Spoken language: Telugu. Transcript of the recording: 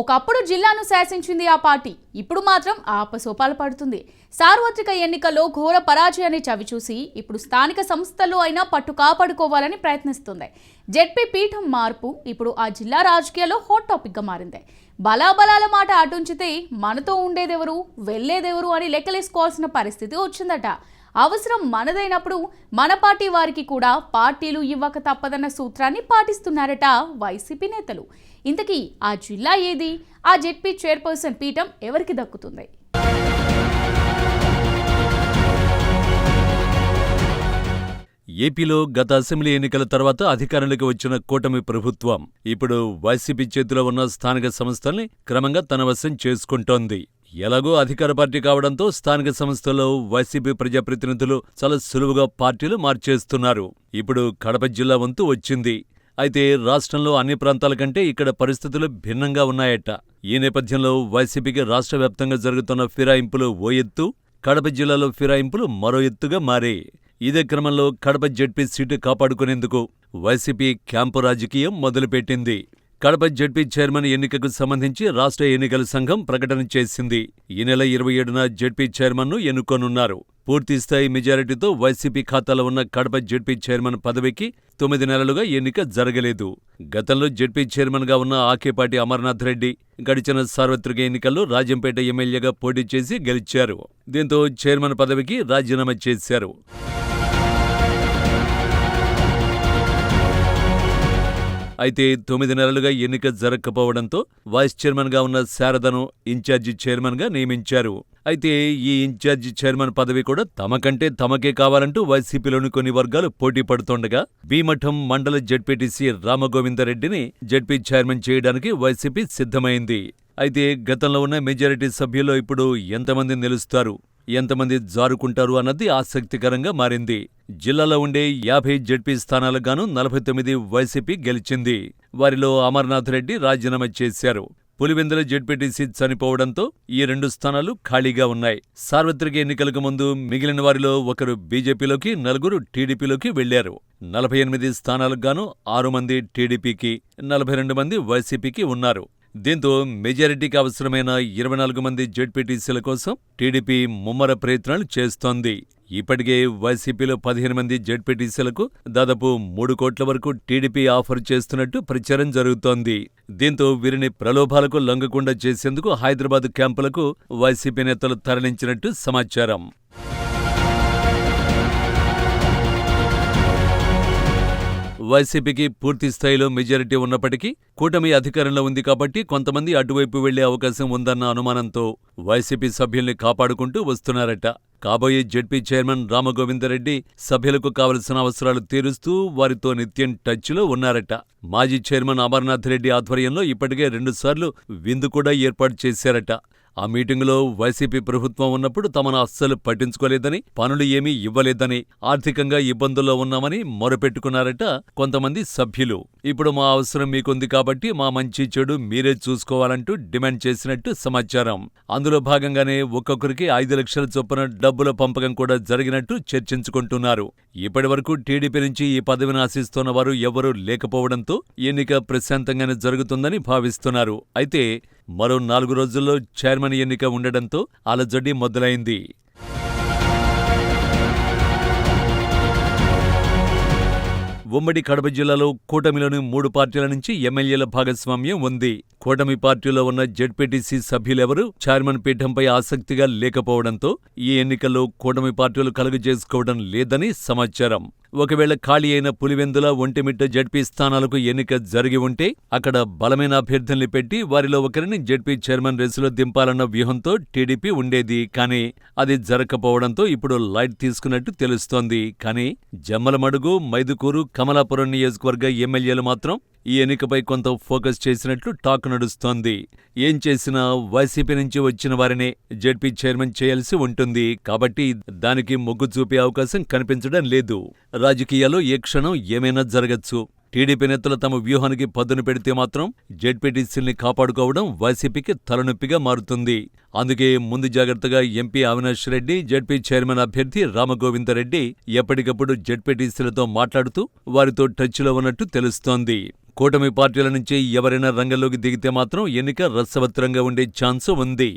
ఒకప్పుడు జిల్లాను శాసించింది ఆ పార్టీ ఇప్పుడు మాత్రం ఆపసోపాలు పడుతుంది. సార్వత్రిక ఎన్నికల్లో ఘోర పరాజయాన్ని చవిచూసి ఇప్పుడు స్థానిక సంస్థల్లో అయినా పట్టు కాపాడుకోవాలని ప్రయత్నిస్తుంది. జెడ్పీ పీఠం మార్పు ఇప్పుడు ఆ జిల్లా రాజకీయాల్లో హాట్ టాపిక్గా మారింది. బలాబలాల మాట అటుంచితే మనతో ఉండేదెవరు వెళ్ళేదెవరు అని లెక్కలేసుకోవాల్సిన పరిస్థితి వచ్చిందట. అవసరం మనదైనప్పుడు మన పార్టీ వారికి కూడా పార్టీలు ఇవ్వక తప్పదన్న సూత్రాన్ని పాటిస్తున్నారట వైసీపీ నేతలు. ఇంతకీ ఆ జిల్లా ఏది? ఆ జెడ్పీ చైర్పర్సన్ పీఠం ఎవరికి దక్కుతుంది? ఏపీలో గత అసెంబ్లీ ఎన్నికల తర్వాత అధికారంలోకి వచ్చిన కూటమి ప్రభుత్వం ఇప్పుడు వైసీపీ చేతిలో ఉన్న స్థానిక సంస్థల్ని క్రమంగా తన వశం చేసుకుంటోంది. ఎలాగో అధికార పార్టీ కావడంతో స్థానిక సంస్థల్లో వైసీపీ ప్రజాప్రతినిధులు చాలా సులువుగా పార్టీలు మార్చేస్తున్నారు. ఇప్పుడు కడప జిల్లా వంతు వచ్చింది. అయితే రాష్ట్రంలో అన్ని ప్రాంతాల కంటే ఇక్కడ పరిస్థితులు భిన్నంగా ఉన్నాయట. ఈ నేపథ్యంలో వైసీపీకి రాష్ట్ర వ్యాప్తంగా జరుగుతున్న ఫిరాయింపులు ఓ ఎత్తు కడప జిల్లాలో ఫిరాయింపులు మరో ఎత్తుగా మారాయి ఇదే క్రమంలో కడప జడ్పీ సీటు కాపాడుకునేందుకు వైసీపీ క్యాంపు రాజకీయం మొదలుపెట్టింది. కడప జడ్పీ చైర్మన్ ఎన్నికకు సంబంధించి రాష్ట్ర ఎన్నికల సంఘం ప్రకటన చేసింది. ఈ నెల ఇరవై ఏడున జడ్పీ చైర్మన్ను ఎన్నుకోనున్నారు. పూర్తిస్థాయి మెజారిటీతో వైసీపీ ఖాతాలో ఉన్న కడప జడ్పీ చైర్మన్ పదవికి తొమ్మిది నెలలుగా ఎన్నిక జరగలేదు. గతంలో జడ్పీ చైర్మన్గా ఉన్న ఆకేపాటి అమర్నాథ్ రెడ్డి గడిచిన సార్వత్రిక ఎన్నికల్లో రాజంపేట ఎమ్మెల్యేగా పోటీ చేసి గెలిచారు. దీంతో చైర్మన్ పదవికి రాజీనామా చేశారు. అయితే తొమ్మిది నెలలుగా ఎన్నిక జరగకపోవడంతో వైస్ చైర్మన్గా ఉన్న శారదను ఇన్ఛార్జి చైర్మన్గా నియమించారు. అయితే ఈ ఇన్ఛార్జి చైర్మన్ పదవి కూడా తమకంటే తమకే కావాలంటూ వైసీపీలోని కొన్ని వర్గాలు పోటీ పడుతుండగా భీమఠం మండల జడ్పీటీసీ రామగోవిందరెడ్డిని జడ్పీ చైర్మన్ చేయడానికి వైసీపీ సిద్ధమైంది. అయితే గతంలో ఉన్న మెజారిటీ సభ్యుల్లో ఇప్పుడు ఎంతమంది నిలుస్తారు? ఎంతమంది జారుకుంటారు అన్నది ఆసక్తికరంగా మారింది. జిల్లాలో ఉండే యాభై జడ్పీ స్థానాలకు గాను నలభై తొమ్మిది వైసీపీ గెలిచింది. వారిలో అమర్నాథ్ రెడ్డి రాజీనామా చేశారు. పులివెందుల జడ్పీటీసీ చనిపోవడంతో ఈ రెండు స్థానాలు ఖాళీగా ఉన్నాయి. సార్వత్రిక ఎన్నికలకు ముందు మిగిలిన వారిలో ఒకరు బీజేపీలోకి నలుగురు టీడీపీలోకి వెళ్ళారు. నలభై ఎనిమిది స్థానాలకు గాను ఆరు మంది టీడీపీకి నలభై రెండు మంది వైసీపీకి ఉన్నారు. దీంతో మెజారిటీకి అవసరమైన ఇరవై నాలుగు మంది జెడ్పీటీసీల కోసం టీడీపీ ముమ్మర ప్రయత్నాలు చేస్తోంది. ఇప్పటికే వైసీపీలో పదిహేను మంది జెడ్పీటీసీలకు దాదాపు మూడు కోట్ల వరకు టీడీపీ ఆఫర్ చేస్తున్నట్టు ప్రచారం జరుగుతోంది. దీంతో వీరిని ప్రలోభాలకు లొంగకుండా చేసేందుకు హైదరాబాద్ క్యాంపులకు వైసీపీ నేతలు తరలించినట్టు సమాచారం. వైసీపీకి పూర్తి స్థాయిలో మెజారిటీ ఉన్నప్పటికీ కూటమి అధికారంలో ఉంది కాబట్టి కొంతమంది అటువైపు వెళ్ళే అవకాశం ఉందన్న అనుమానంతో వైసీపీ సభ్యుల్ని కాపాడుకుంటూ వస్తున్నారట. కాబోయే జడ్పీ చైర్మన్ రామగోవిందరెడ్డి సభ్యులకు కావలసిన అవసరాలు తీరుస్తూ వారితో నిత్యం టచ్లో ఉన్నారట. మాజీ చైర్మన్ అమర్నాథ్ రెడ్డి ఆధ్వర్యంలో ఇప్పటికే రెండుసార్లు విందు కూడా ఏర్పాటు చేశారట. ఆ మీటింగులో వైసీపీ ప్రభుత్వం ఉన్నప్పుడు తమను అస్సలు పట్టించుకోలేదని పనులు ఏమీ ఇవ్వలేదని ఆర్థికంగా ఇబ్బందుల్లో ఉన్నామని మొరపెట్టుకున్నారట కొంతమంది సభ్యులు. ఇప్పుడు మా అవసరం మీకుంది కాబట్టి మా మంచి చెడు మీరే చూసుకోవాలంటూ డిమాండ్ చేసినట్టు సమాచారం. అందులో భాగంగానే ఒక్కొక్కరికి ఐదు లక్షల చొప్పున డబ్బుల పంపకం కూడా జరిగినట్టు చర్చించుకుంటున్నారు. ఇప్పటివరకు టీడీపీ నుంచి ఈ పదవిని ఆశిస్తున్న వారు ఎవరూ లేకపోవడంతో ఎన్నిక ప్రశాంతంగానే జరుగుతుందని భావిస్తున్నారు. అయితే మరో నాలుగు రోజుల్లో చైర్మన్ ఎన్నిక ఉండడంతో అలజడి మొదలైంది. ఉమ్మడి కడప జిల్లాలో కూటమిలోని మూడు పార్టీల నుంచి ఎమ్మెల్యేల భాగస్వామ్యం ఉంది. కూటమి పార్టీలో ఉన్న జెడ్పీటీసీ సభ్యులెవరూ చైర్మన్ పీఠంపై ఆసక్తిగా లేకపోవడంతో ఈ ఎన్నికల్లో కూటమి పార్టీలు కలుగజేసుకోవడం లేదని సమాచారం. ఒకవేళ ఖాళీ అయిన పులివెందుల ఒంటిమిట్ట జడ్పీ స్థానాలకు ఎన్నిక జరిగి ఉంటే అక్కడ బలమైన అభ్యర్థుల్ని పెట్టి వారిలో ఒకరిని జడ్పీ చైర్మన్ రేసులో దింపాలన్న వ్యూహంతో టీడీపీ ఉండేది. కానీ అది జరగకపోవడంతో ఇప్పుడు లైట్ తీసుకున్నట్టు తెలుస్తోంది. కానీ జమ్మలమడుగు మైదుకూరు కమలాపురం నియోజకవర్గ ఎమ్మెల్యేలు మాత్రం ఈ ఎన్నికపై కొంత ఫోకస్ చేసినట్లు టాక్ నడుస్తోంది. ఏం చేసినా వైసీపీ నుంచి వచ్చిన వారినే జడ్పీ చైర్మన్ చేయాల్సి ఉంటుంది. కాబట్టి దానికి మొగ్గు చూపే అవకాశం కనిపించడం లేదు. రాజకీయాల్లో ఏ క్షణం ఏమైనా జరగచ్చు. టీడీపీ నేతలు తమ వ్యూహానికి పదును పెడితే మాత్రం జెడ్పీటీసీల్ని కాపాడుకోవడం వైసీపీకి తలనొప్పిగా మారుతుంది. అందుకే ముందు జాగ్రత్తగా MP Avinash Reddy ZP chairman అభ్యర్థి రామగోవిందరెడ్డి ఎప్పటికప్పుడు జెడ్పీటీసీలతో మాట్లాడుతూ వారితో టచ్లో ఉన్నట్టు తెలుస్తోంది. కూటమి పార్టీల నుంచి ఎవరైనా రంగంలోకి దిగితే మాత్రం ఎన్నిక రసవత్తరంగా ఉండే ఛాన్స్ ఉంది.